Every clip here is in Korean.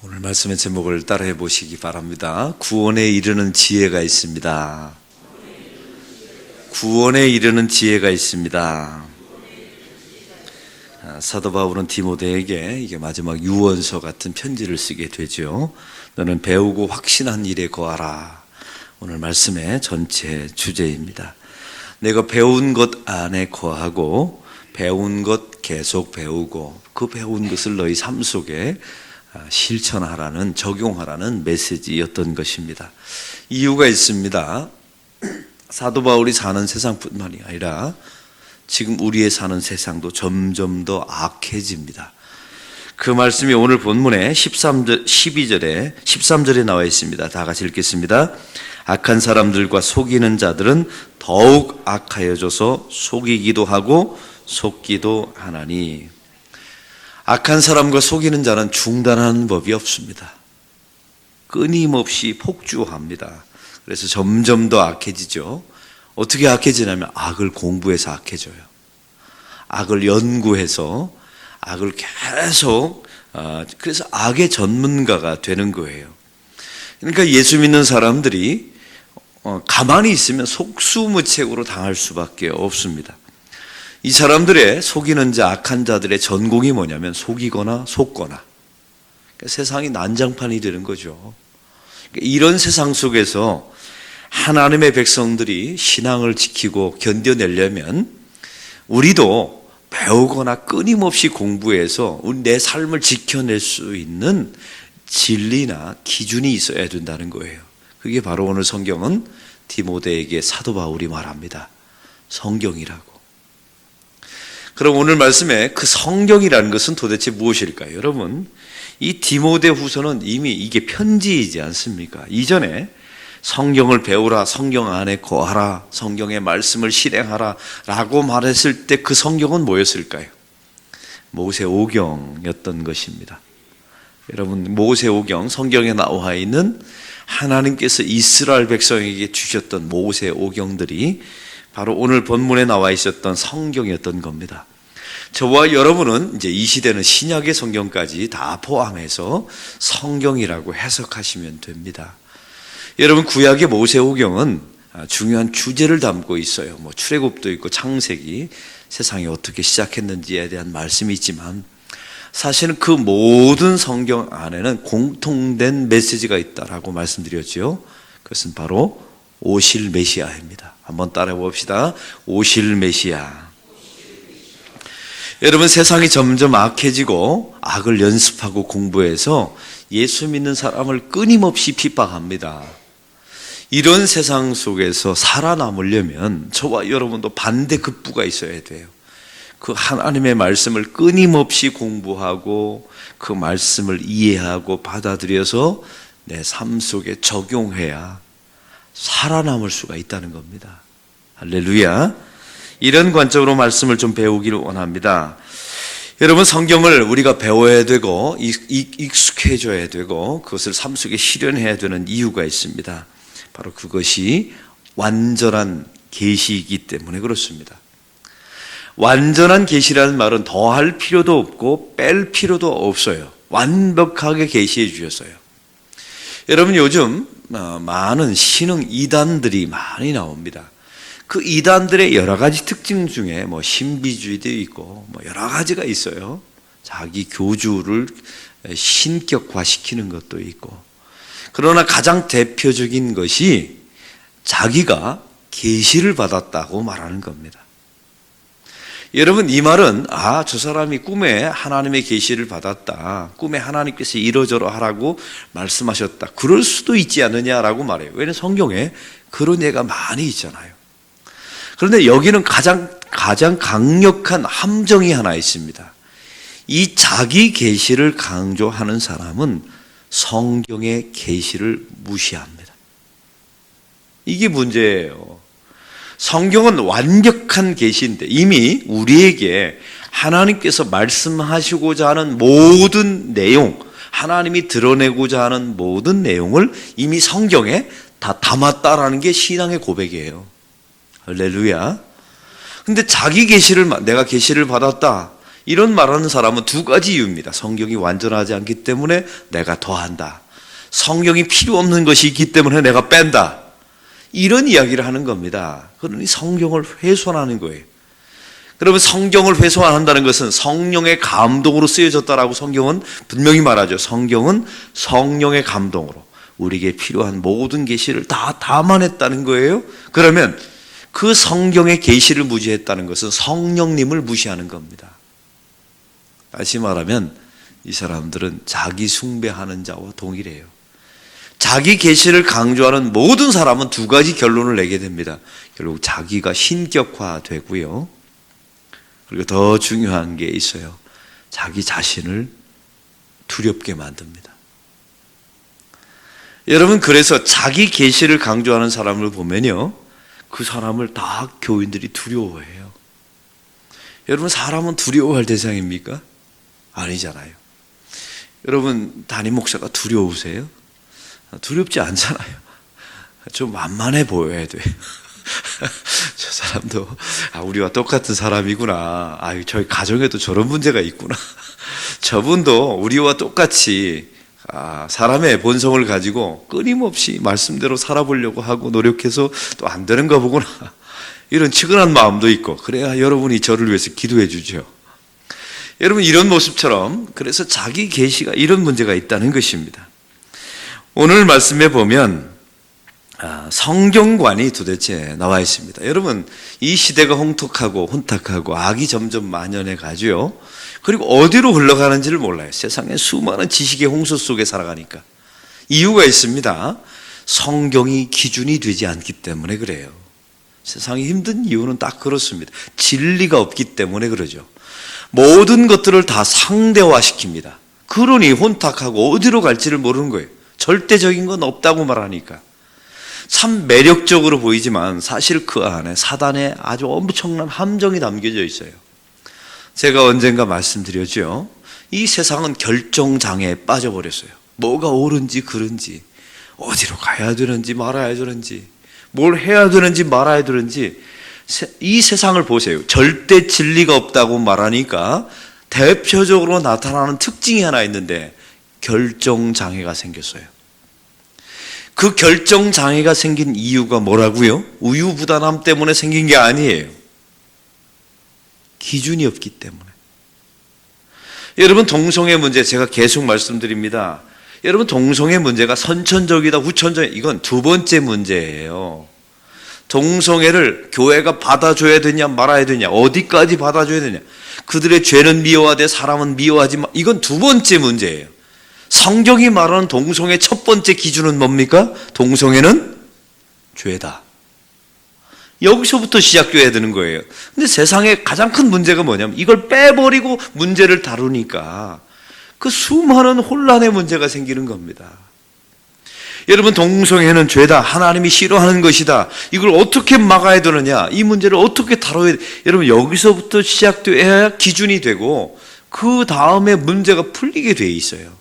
오늘 말씀의 제목을 따라해 보시기 바랍니다. 구원에 이르는 지혜가 있습니다. 구원에 이르는 지혜가 있습니다. 아, 사도 바울은 디모데에게 이게 마지막 유언서 같은 편지를 쓰게 되죠. 너는 배우고 확신한 일에 거하라. 오늘 말씀의 전체 주제입니다. 내가 배운 것 안에 거하고 배운 것 계속 배우고 그 배운 것을 너희 삶 속에 아, 실천하라는 적용하라는 메시지였던 것입니다. 이유가 있습니다. 사도 바울이 사는 세상뿐만이 아니라 지금 우리의 사는 세상도 점점 더 악해집니다. 그 말씀이 오늘 본문에 13절, 12절에, 13절에 나와 있습니다. 다 같이 읽겠습니다. 악한 사람들과 속이는 자들은 더욱 악하여져서 속이기도 하고 속기도 하나니. 악한 사람과 속이는 자는 중단하는 법이 없습니다. 끊임없이 폭주합니다. 그래서 점점 더 악해지죠. 어떻게 악해지냐면 악을 공부해서 악해져요. 악을 연구해서 악을 계속 아, 그래서 악의 전문가가 되는 거예요. 그러니까 예수 믿는 사람들이 어, 가만히 있으면 속수무책으로 당할 수밖에 없습니다. 이 사람들의 속이는 자, 악한 자들의 전공이 뭐냐면 속이거나 속거나 그러니까 세상이 난장판이 되는 거죠. 그러니까 이런 세상 속에서 하나님의 백성들이 신앙을 지키고 견뎌내려면 우리도 배우거나 끊임없이 공부해서 내 삶을 지켜낼 수 있는 진리나 기준이 있어야 된다는 거예요. 그게 바로 오늘 성경은 디모데에게 사도 바울이 말합니다. 성경이라고. 그럼 오늘 말씀에 그 성경이라는 것은 도대체 무엇일까요? 여러분, 이 디모데 후서는 이미 이게 편지이지 않습니까? 이전에 성경을 배우라, 성경 안에 거하라, 성경의 말씀을 실행하라 라고 말했을 때 그 성경은 뭐였을까요? 모세 오경이었던 것입니다. 여러분, 모세 오경, 성경에 나와 있는 하나님께서 이스라엘 백성에게 주셨던 모세 오경들이 바로 오늘 본문에 나와 있었던 성경이었던 겁니다. 저와 여러분은 이제 이 시대는 신약의 성경까지 다 포함해서 성경이라고 해석하시면 됩니다. 여러분 구약의 모세오경은 중요한 주제를 담고 있어요. 뭐 출애굽도 있고 창세기 세상이 어떻게 시작했는지에 대한 말씀이 있지만 사실은 그 모든 성경 안에는 공통된 메시지가 있다라고 말씀드렸죠. 그것은 바로 오실 메시아입니다. 한번 따라해 봅시다. 오실 메시아. 여러분 세상이 점점 악해지고 악을 연습하고 공부해서 예수 믿는 사람을 끊임없이 핍박합니다. 이런 세상 속에서 살아남으려면 저와 여러분도 반대급부가 있어야 돼요. 그 하나님의 말씀을 끊임없이 공부하고 그 말씀을 이해하고 받아들여서 내 삶 속에 적용해야 살아남을 수가 있다는 겁니다. 할렐루야. 이런 관점으로 말씀을 좀 배우기를 원합니다. 여러분 성경을 우리가 배워야 되고 익숙해져야 되고 그것을 삶 속에 실현해야 되는 이유가 있습니다. 바로 그것이 완전한 계시이기 때문에 그렇습니다. 완전한 계시라는 말은 더할 필요도 없고 뺄 필요도 없어요. 완벽하게 계시해 주셨어요. 여러분 요즘 어, 많은 신흥 이단들이 많이 나옵니다. 그 이단들의 여러 가지 특징 중에 뭐 신비주의도 있고 뭐 여러 가지가 있어요. 자기 교주를 신격화시키는 것도 있고. 그러나 가장 대표적인 것이 자기가 계시를 받았다고 말하는 겁니다. 여러분 이 말은 아 저 사람이 꿈에 하나님의 계시를 받았다. 꿈에 하나님께서 이러저러 하라고 말씀하셨다. 그럴 수도 있지 않느냐라고 말해요. 왜냐하면 성경에 그런 예가 많이 있잖아요. 그런데 여기는 가장 가장 강력한 함정이 하나 있습니다. 이 자기 계시를 강조하는 사람은 성경의 계시를 무시합니다. 이게 문제예요. 성경은 완벽한 계시인데 이미 우리에게 하나님께서 말씀하시고자 하는 모든 내용, 하나님이 드러내고자 하는 모든 내용을 이미 성경에 다 담았다라는 게 신앙의 고백이에요. 할렐루야. 근데 자기 계시를 내가 계시를 받았다. 이런 말하는 사람은 두 가지 이유입니다. 성경이 완전하지 않기 때문에 내가 더한다. 성경이 필요 없는 것이 있기 때문에 내가 뺀다. 이런 이야기를 하는 겁니다. 그러니 성경을 훼손하는 거예요. 그러면 성경을 훼손한다는 것은 성령의 감동으로 쓰여졌다라고 성경은 분명히 말하죠. 성경은 성령의 감동으로 우리에게 필요한 모든 계시를 다 담아냈다는 거예요. 그러면 그 성경의 계시를 무시했다는 것은 성령님을 무시하는 겁니다. 다시 말하면 이 사람들은 자기 숭배하는 자와 동일해요. 자기 계시를 강조하는 모든 사람은 두 가지 결론을 내게 됩니다. 결국 자기가 신격화되고요. 그리고 더 중요한 게 있어요. 자기 자신을 두렵게 만듭니다. 여러분 그래서 자기 계시를 강조하는 사람을 보면요. 그 사람을 다 교인들이 두려워해요. 여러분 사람은 두려워할 대상입니까? 아니잖아요. 여러분 담임 목사가 두려우세요? 두렵지 않잖아요. 좀 만만해 보여야 돼. 저 사람도 아, 우리와 똑같은 사람이구나. 아, 저희 가정에도 저런 문제가 있구나. 저분도 우리와 똑같이 아, 사람의 본성을 가지고 끊임없이 말씀대로 살아보려고 하고 노력해서 또 안 되는 거 보구나. 이런 측은한 마음도 있고 그래야 여러분이 저를 위해서 기도해 주죠. 여러분 이런 모습처럼 그래서 자기 계시가 이런 문제가 있다는 것입니다. 오늘 말씀에 보면 아, 성경관이 도대체 나와 있습니다. 여러분 이 시대가 홍톡하고 혼탁하고 악이 점점 만연해 가지요. 그리고 어디로 흘러가는지를 몰라요. 세상에 수많은 지식의 홍수 속에 살아가니까 이유가 있습니다. 성경이 기준이 되지 않기 때문에 그래요. 세상이 힘든 이유는 딱 그렇습니다. 진리가 없기 때문에 그러죠. 모든 것들을 다 상대화시킵니다. 그러니 혼탁하고 어디로 갈지를 모르는 거예요. 절대적인 건 없다고 말하니까. 참 매력적으로 보이지만 사실 그 안에 사단의 아주 엄청난 함정이 담겨져 있어요. 제가 언젠가 말씀드렸죠. 이 세상은 결정장애에 빠져버렸어요. 뭐가 옳은지 그른지, 어디로 가야 되는지 말아야 되는지, 뭘 해야 되는지 말아야 되는지, 이 세상을 보세요. 절대 진리가 없다고 말하니까 대표적으로 나타나는 특징이 하나 있는데 결정장애가 생겼어요. 그 결정 장애가 생긴 이유가 뭐라고요? 우유부단함 때문에 생긴 게 아니에요. 기준이 없기 때문에. 여러분, 동성애 문제 제가 계속 말씀드립니다. 여러분, 동성애 문제가 선천적이다, 후천적, 이건 두 번째 문제예요. 동성애를 교회가 받아줘야 되냐, 말아야 되냐, 어디까지 받아줘야 되냐. 그들의 죄는 미워하되 사람은 미워하지 마. 이건 두 번째 문제예요. 성경이 말하는 동성애 첫 번째 기준은 뭡니까? 동성애는 죄다. 여기서부터 시작돼야 되는 거예요. 근데 세상에 가장 큰 문제가 뭐냐면 이걸 빼버리고 문제를 다루니까 그 수많은 혼란의 문제가 생기는 겁니다. 여러분 동성애는 죄다. 하나님이 싫어하는 것이다. 이걸 어떻게 막아야 되느냐? 이 문제를 어떻게 다뤄야 돼? 여러분 여기서부터 시작돼야 기준이 되고 그 다음에 문제가 풀리게 돼 있어요.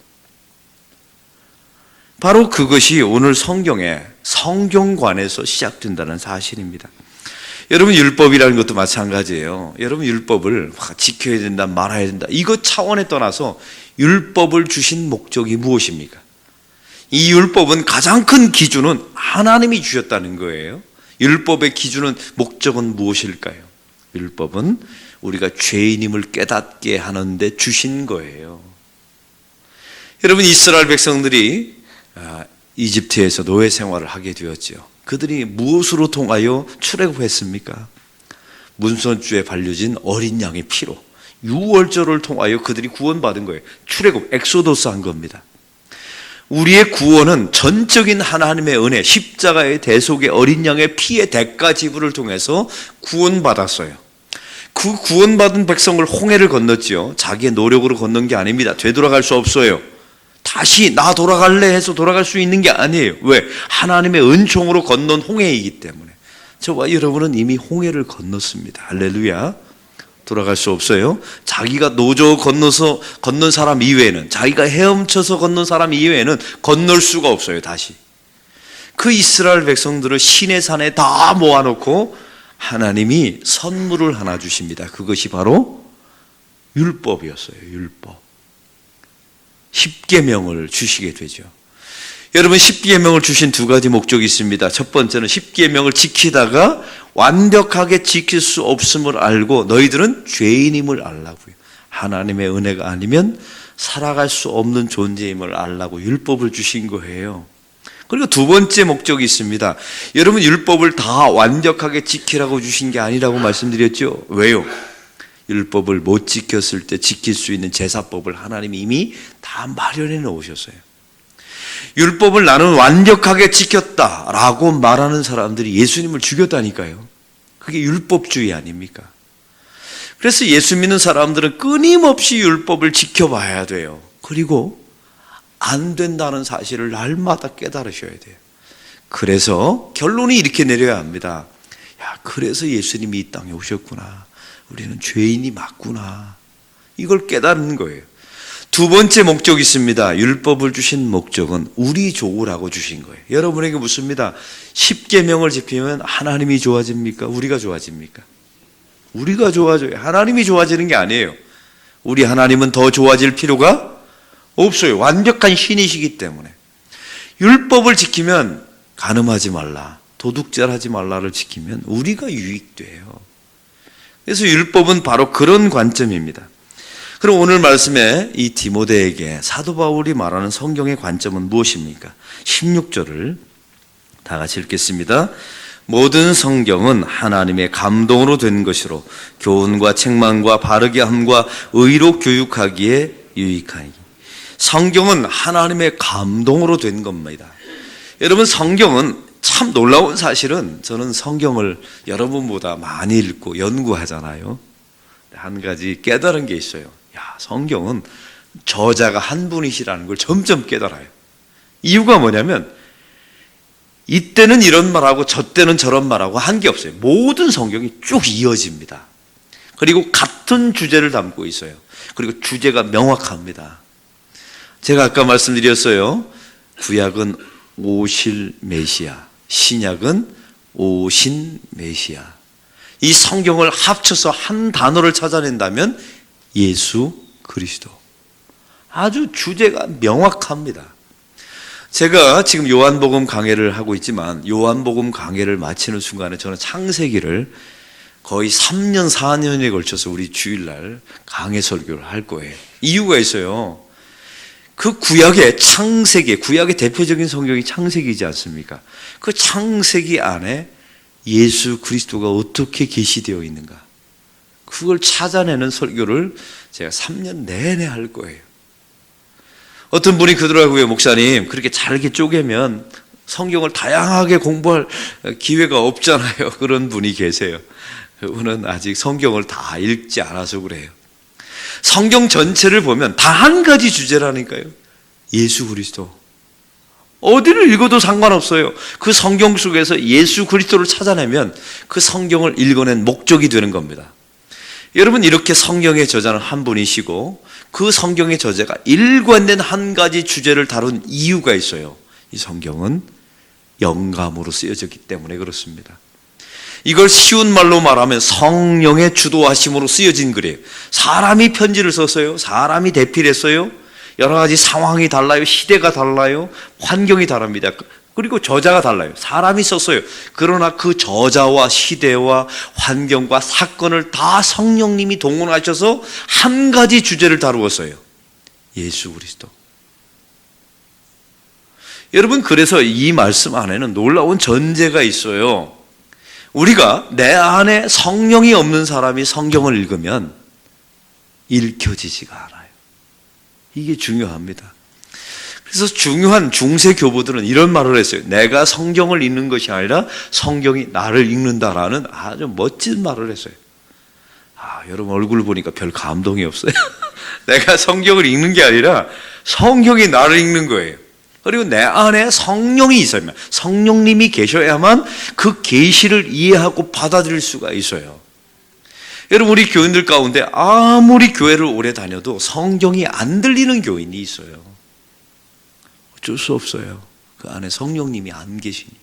바로 그것이 오늘 성경의 성경관에서 시작된다는 사실입니다. 여러분 율법이라는 것도 마찬가지예요. 여러분 율법을 지켜야 된다, 말아야 된다. 이거 차원에 떠나서 율법을 주신 목적이 무엇입니까? 이 율법은 가장 큰 기준은 하나님이 주셨다는 거예요. 율법의 기준은 목적은 무엇일까요? 율법은 우리가 죄인임을 깨닫게 하는데 주신 거예요. 여러분 이스라엘 백성들이 아, 이집트에서 노예 생활을 하게 되었지요. 그들이 무엇으로 통하여 출애굽했습니까? 문선주에 발려진 어린 양의 피로 유월절을 통하여 그들이 구원받은 거예요. 출애굽 엑소도스 한 겁니다. 우리의 구원은 전적인 하나님의 은혜, 십자가의 대속의 어린 양의 피의 대가 지불을 통해서 구원받았어요. 그 구원받은 백성을 홍해를 건넜지요. 자기의 노력으로 건넌 게 아닙니다. 되돌아갈 수 없어요. 다시 나 돌아갈래 해서 돌아갈 수 있는 게 아니에요. 왜? 하나님의 은총으로 건넌 홍해이기 때문에. 저와 여러분은 이미 홍해를 건넜습니다. 할렐루야. 돌아갈 수 없어요. 자기가 노조 건너서 건넌 사람 이외에는 자기가 헤엄쳐서 건넌 사람 이외에는 건널 수가 없어요. 다시. 그 이스라엘 백성들을 신의 산에 다 모아놓고 하나님이 선물을 하나 주십니다. 그것이 바로 율법이었어요. 율법. 십계명을 주시게 되죠. 여러분 십계명을 주신 두 가지 목적이 있습니다. 첫 번째는 십계명을 지키다가 완벽하게 지킬 수 없음을 알고 너희들은 죄인임을 알라고요. 하나님의 은혜가 아니면 살아갈 수 없는 존재임을 알라고 율법을 주신 거예요. 그리고 두 번째 목적이 있습니다. 여러분 율법을 다 완벽하게 지키라고 주신 게 아니라고 말씀드렸죠. 왜요? 율법을 못 지켰을 때 지킬 수 있는 제사법을 하나님이 이미 다 마련해 놓으셨어요. 율법을 나는 완벽하게 지켰다라고 말하는 사람들이 예수님을 죽였다니까요. 그게 율법주의 아닙니까? 그래서 예수 믿는 사람들은 끊임없이 율법을 지켜봐야 돼요. 그리고 안 된다는 사실을 날마다 깨달으셔야 돼요. 그래서 결론이 이렇게 내려야 합니다. 야, 그래서 예수님이 이 땅에 오셨구나. 우리는 죄인이 맞구나. 이걸 깨닫는 거예요. 두 번째 목적이 있습니다. 율법을 주신 목적은 우리 좋으라고 주신 거예요. 여러분에게 묻습니다. 10계명을 지키면 하나님이 좋아집니까? 우리가 좋아집니까? 우리가 좋아져요. 하나님이 좋아지는 게 아니에요. 우리 하나님은 더 좋아질 필요가 없어요. 완벽한 신이시기 때문에. 율법을 지키면 간음하지 말라, 도둑질하지 말라를 지키면 우리가 유익돼요. 그래서 율법은 바로 그런 관점입니다. 그럼 오늘 말씀에 이 디모데에게 사도 바울이 말하는 성경의 관점은 무엇입니까? 16절을 다 같이 읽겠습니다. 모든 성경은 하나님의 감동으로 된 것이로 교훈과 책망과 바르게 함과 의로 교육하기에 유익하니. 성경은 하나님의 감동으로 된 겁니다. 여러분 성경은 참 놀라운 사실은 저는 성경을 여러분보다 많이 읽고 연구하잖아요. 한 가지 깨달은 게 있어요. 야, 성경은 저자가 한 분이시라는 걸 점점 깨달아요. 이유가 뭐냐면 이때는 이런 말하고 저 때는 저런 말하고 한 게 없어요. 모든 성경이 쭉 이어집니다. 그리고 같은 주제를 담고 있어요. 그리고 주제가 명확합니다. 제가 아까 말씀드렸어요. 구약은 오실 메시아, 신약은 오신 메시아. 이 성경을 합쳐서 한 단어를 찾아낸다면 예수 그리스도. 아주 주제가 명확합니다. 제가 지금 요한복음 강해를 하고 있지만 요한복음 강해를 마치는 순간에 저는 창세기를 거의 3년, 4년에 걸쳐서 우리 주일날 강해 설교를 할 거예요. 이유가 있어요. 그 구약의 창세기, 구약의 대표적인 성경이 창세기지 않습니까? 그 창세기 안에 예수 그리스도가 어떻게 계시되어 있는가? 그걸 찾아내는 설교를 제가 3년 내내 할 거예요. 어떤 분이 그러더라고요, 목사님. 그렇게 잘게 쪼개면 성경을 다양하게 공부할 기회가 없잖아요. 그런 분이 계세요. 그분은 아직 성경을 다 읽지 않아서 그래요. 성경 전체를 보면 다 한 가지 주제라니까요. 예수 그리스도. 어디를 읽어도 상관없어요. 그 성경 속에서 예수 그리스도를 찾아내면 그 성경을 읽어낸 목적이 되는 겁니다. 여러분 이렇게 성경의 저자는 한 분이시고 그 성경의 저자가 일관된 한 가지 주제를 다룬 이유가 있어요. 이 성경은 영감으로 쓰여졌기 때문에 그렇습니다. 이걸 쉬운 말로 말하면 성령의 주도하심으로 쓰여진 글이에요. 사람이 편지를 썼어요. 사람이 대필했어요. 여러 가지 상황이 달라요. 시대가 달라요. 환경이 다릅니다. 그리고 저자가 달라요. 사람이 썼어요. 그러나 그 저자와 시대와 환경과 사건을 다 성령님이 동원하셔서 한 가지 주제를 다루었어요. 예수 그리스도. 여러분, 그래서 이 말씀 안에는 놀라운 전제가 있어요. 우리가 내 안에 성령이 없는 사람이 성경을 읽으면 읽혀지지가 않아요. 이게 중요합니다. 그래서 중요한 중세 교부들은 이런 말을 했어요. 내가 성경을 읽는 것이 아니라 성경이 나를 읽는다라는 아주 멋진 말을 했어요. 아, 여러분 얼굴 보니까 별 감동이 없어요. 내가 성경을 읽는 게 아니라 성경이 나를 읽는 거예요. 그리고 내 안에 성령이 있어야만 성령님이 계셔야만 그 계시를 이해하고 받아들일 수가 있어요. 여러분 우리 교인들 가운데 아무리 교회를 오래 다녀도 성경이 안 들리는 교인이 있어요. 어쩔 수 없어요. 그 안에 성령님이 안 계시니까.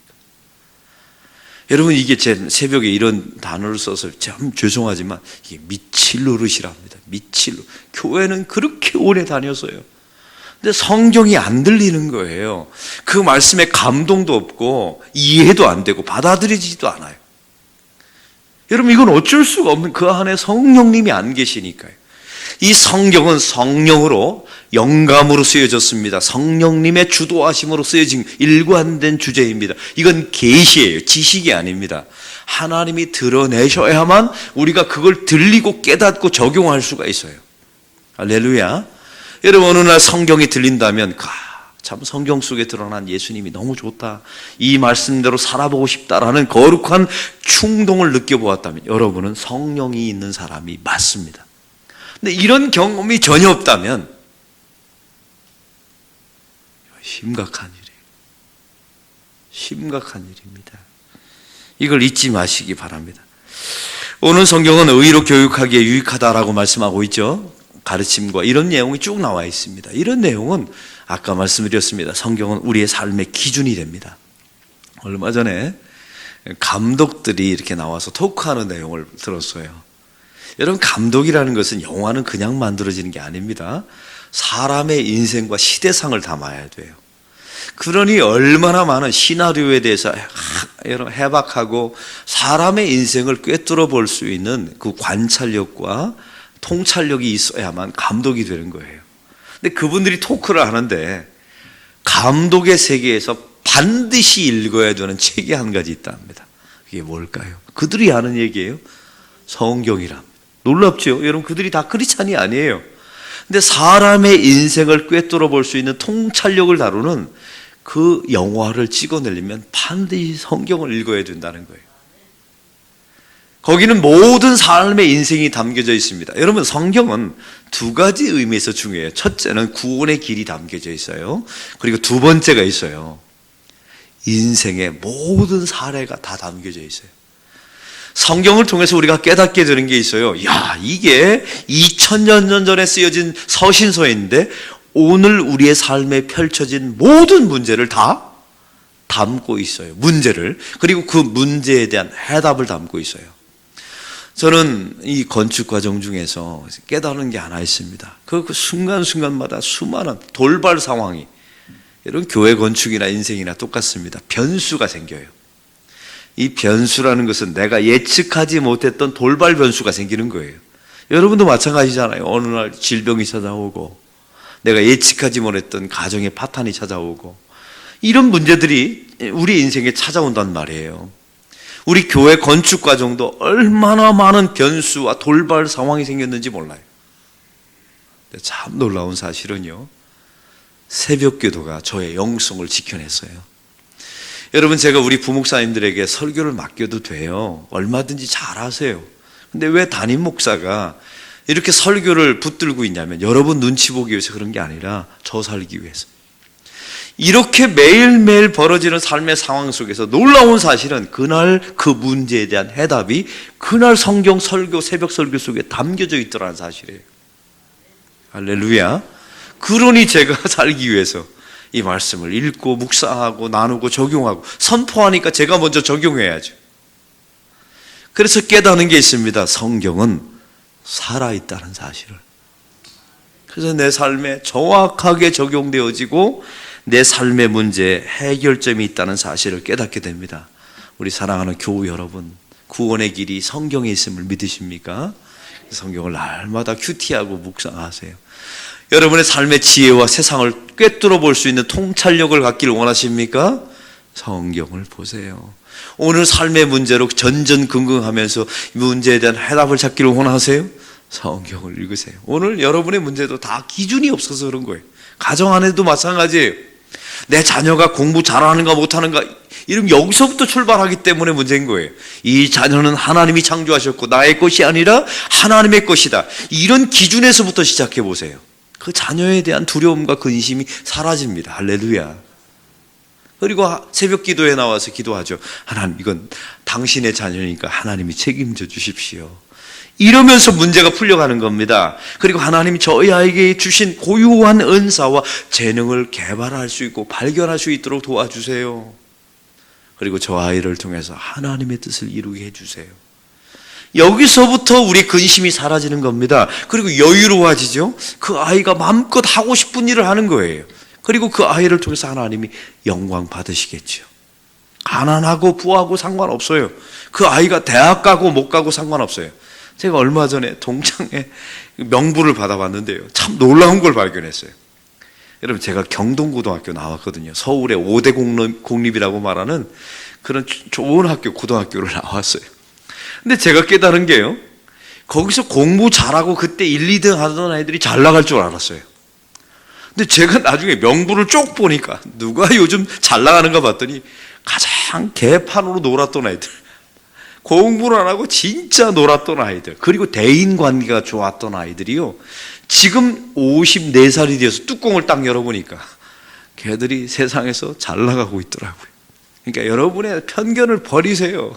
여러분 이게 제 새벽에 이런 단어를 써서 참 죄송하지만 이게 미칠 노릇이랍니다. 미칠 노릇. 교회는 그렇게 오래 다녔어요. 근데 성경이 안 들리는 거예요. 그 말씀에 감동도 없고 이해도 안 되고 받아들이지도 않아요. 여러분 이건 어쩔 수가 없는 그 안에 성령님이 안 계시니까요. 이 성경은 성령으로 영감으로 쓰여졌습니다. 성령님의 주도하심으로 쓰여진 일관된 주제입니다. 이건 계시예요. 지식이 아닙니다. 하나님이 드러내셔야만 우리가 그걸 들리고 깨닫고 적용할 수가 있어요. 할렐루야. 여러분 어느 날 성경이 들린다면 아, 참 성경 속에 드러난 예수님이 너무 좋다. 이 말씀대로 살아보고 싶다라는 거룩한 충동을 느껴보았다면 여러분은 성령이 있는 사람이 맞습니다. 근데 이런 경험이 전혀 없다면 심각한 일이에요. 심각한 일입니다. 이걸 잊지 마시기 바랍니다. 오늘 성경은 의로 교육하기에 유익하다라고 말씀하고 있죠. 가르침과 이런 내용이 쭉 나와 있습니다. 이런 내용은 아까 말씀드렸습니다. 성경은 우리의 삶의 기준이 됩니다. 얼마 전에 감독들이 이렇게 나와서 토크하는 내용을 들었어요. 여러분, 감독이라는 것은 영화는 그냥 만들어지는 게 아닙니다. 사람의 인생과 시대상을 담아야 돼요. 그러니 얼마나 많은 시나리오에 대해서 여러분 해박하고 사람의 인생을 꿰뚫어 볼 수 있는 그 관찰력과 통찰력이 있어야만 감독이 되는 거예요. 근데 그분들이 토크를 하는데 감독의 세계에서 반드시 읽어야 되는 책이 한 가지 있답니다. 그게 뭘까요? 그들이 하는 얘기예요. 성경이랍니다. 놀랍죠? 여러분 그들이 다 크리스찬이 아니에요. 근데 사람의 인생을 꿰뚫어 볼 수 있는 통찰력을 다루는 그 영화를 찍어내려면 반드시 성경을 읽어야 된다는 거예요. 거기는 모든 삶의 인생이 담겨져 있습니다. 여러분, 성경은 두 가지 의미에서 중요해요. 첫째는 구원의 길이 담겨져 있어요. 그리고 두 번째가 있어요. 인생의 모든 사례가 다 담겨져 있어요. 성경을 통해서 우리가 깨닫게 되는 게 있어요. 야, 이게 2000년 전에 쓰여진 서신서인데 오늘 우리의 삶에 펼쳐진 모든 문제를 다 담고 있어요. 문제를. 그리고 그 문제에 대한 해답을 담고 있어요. 저는 이 건축 과정 중에서 깨달은 게 하나 있습니다. 그, 그 순간순간마다 수많은 돌발 상황이, 이런 교회 건축이나 인생이나 똑같습니다. 변수가 생겨요. 이 변수라는 것은 내가 예측하지 못했던 돌발 변수가 생기는 거예요. 여러분도 마찬가지잖아요. 어느 날 질병이 찾아오고, 내가 예측하지 못했던 가정의 파탄이 찾아오고, 이런 문제들이 우리 인생에 찾아온단 말이에요. 우리 교회 건축 과정도 얼마나 많은 변수와 돌발 상황이 생겼는지 몰라요. 참 놀라운 사실은요. 새벽 기도가 저의 영성을 지켜냈어요. 여러분 제가 우리 부목사님들에게 설교를 맡겨도 돼요. 얼마든지 잘하세요. 근데 왜 담임 목사가 이렇게 설교를 붙들고 있냐면 여러분 눈치 보기 위해서 그런 게 아니라 저 살기 위해서. 이렇게 매일매일 벌어지는 삶의 상황 속에서 놀라운 사실은 그날 그 문제에 대한 해답이 그날 성경 설교, 새벽 설교 속에 담겨져 있더라는 사실이에요. 할렐루야. 그러니 제가 살기 위해서 이 말씀을 읽고 묵상하고 나누고 적용하고 선포하니까 제가 먼저 적용해야죠. 그래서 깨닫는 게 있습니다. 성경은 살아있다는 사실을. 그래서 내 삶에 정확하게 적용되어지고 내 삶의 문제에 해결점이 있다는 사실을 깨닫게 됩니다. 우리 사랑하는 교우 여러분, 구원의 길이 성경에 있음을 믿으십니까? 성경을 날마다 큐티하고 묵상하세요. 여러분의 삶의 지혜와 세상을 꿰뚫어 볼 수 있는 통찰력을 갖기를 원하십니까? 성경을 보세요. 오늘 삶의 문제로 전전긍긍하면서 문제에 대한 해답을 찾기를 원하세요? 성경을 읽으세요. 오늘 여러분의 문제도 다 기준이 없어서 그런 거예요. 가정 안에도 마찬가지예요. 내 자녀가 공부 잘하는가 못하는가 이런 여기서부터 출발하기 때문에 문제인 거예요. 이 자녀는 하나님이 창조하셨고 나의 것이 아니라 하나님의 것이다. 이런 기준에서부터 시작해 보세요. 그 자녀에 대한 두려움과 근심이 사라집니다. 할렐루야. 그리고 새벽 기도에 나와서 기도하죠. 하나님, 이건 당신의 자녀니까 하나님이 책임져 주십시오. 이러면서 문제가 풀려가는 겁니다. 그리고 하나님이 저희 아이에게 주신 고유한 은사와 재능을 개발할 수 있고 발견할 수 있도록 도와주세요. 그리고 저 아이를 통해서 하나님의 뜻을 이루게 해주세요. 여기서부터 우리 근심이 사라지는 겁니다. 그리고 여유로워지죠. 그 아이가 마음껏 하고 싶은 일을 하는 거예요. 그리고 그 아이를 통해서 하나님이 영광 받으시겠죠. 가난하고 부하고 상관없어요. 그 아이가 대학 가고 못 가고 상관없어요. 제가 얼마 전에 동창회 명부를 받아봤는데요. 참 놀라운 걸 발견했어요. 여러분, 제가 경동고등학교 나왔거든요. 서울의 5대 공립, 이라고 말하는 그런 좋은 학교, 고등학교를 나왔어요. 근데 제가 깨달은 게요. 거기서 공부 잘하고 그때 1, 2등 하던 아이들이 잘 나갈 줄 알았어요. 근데 제가 나중에 명부를 쭉 보니까 누가 요즘 잘 나가는가 봤더니 가장 개판으로 놀았던 아이들. 공부를 안 하고 진짜 놀았던 아이들. 그리고 대인 관계가 좋았던 아이들이요. 지금 54살이 되어서 뚜껑을 딱 열어보니까 걔들이 세상에서 잘 나가고 있더라고요. 그러니까 여러분의 편견을 버리세요.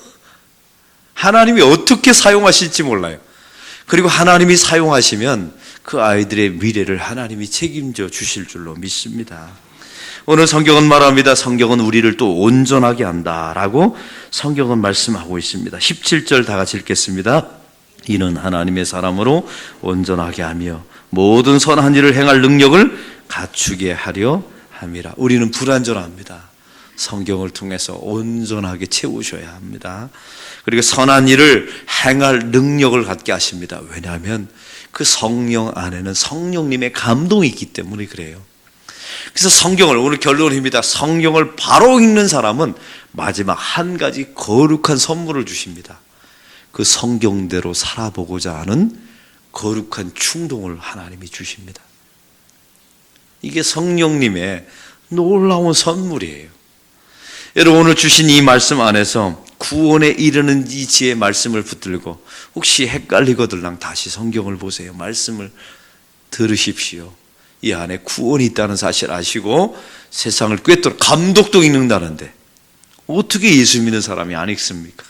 하나님이 어떻게 사용하실지 몰라요. 그리고 하나님이 사용하시면 그 아이들의 미래를 하나님이 책임져 주실 줄로 믿습니다. 오늘 성경은 말합니다. 성경은 우리를 또 온전하게 한다라고 성경은 말씀하고 있습니다. 17절 다 같이 읽겠습니다. 이는 하나님의 사람으로 온전하게 하며 모든 선한 일을 행할 능력을 갖추게 하려 함이라. 우리는 불완전합니다. 성경을 통해서 온전하게 채우셔야 합니다. 그리고 선한 일을 행할 능력을 갖게 하십니다. 왜냐하면 그 성령 안에는 성령님의 감동이 있기 때문에 그래요. 그래서 성경을 오늘 결론입니다. 성경을 바로 읽는 사람은 마지막 한 가지 거룩한 선물을 주십니다. 그 성경대로 살아보고자 하는 거룩한 충동을 하나님이 주십니다. 이게 성령님의 놀라운 선물이에요. 여러분 오늘 주신 이 말씀 안에서 구원에 이르는 이 지혜 말씀을 붙들고 혹시 헷갈리거들랑 다시 성경을 보세요. 말씀을 들으십시오. 이 안에 구원이 있다는 사실 아시고 세상을 꿰뚫어 감독도 읽는다는데 어떻게 예수 믿는 사람이 안 읽습니까?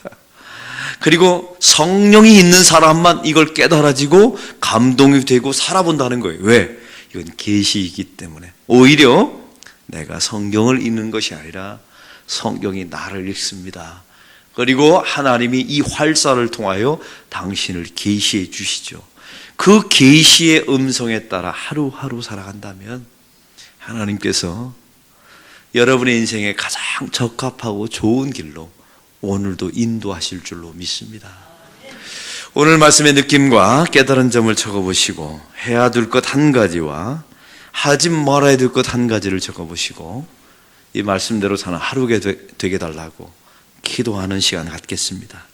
그리고 성령이 있는 사람만 이걸 깨달아지고 감동이 되고 살아본다는 거예요. 왜? 이건 계시이기 때문에. 오히려 내가 성경을 읽는 것이 아니라 성경이 나를 읽습니다. 그리고 하나님이 이 활사를 통하여 당신을 계시해 주시죠. 그 계시의 음성에 따라 하루하루 살아간다면 하나님께서 여러분의 인생에 가장 적합하고 좋은 길로 오늘도 인도하실 줄로 믿습니다. 오늘 말씀의 느낌과 깨달은 점을 적어보시고 해야 될 것 한 가지와 하지 말아야 될 것 한 가지를 적어보시고 이 말씀대로 사는 하루가 되게 달라고 기도하는 시간 갖겠습니다.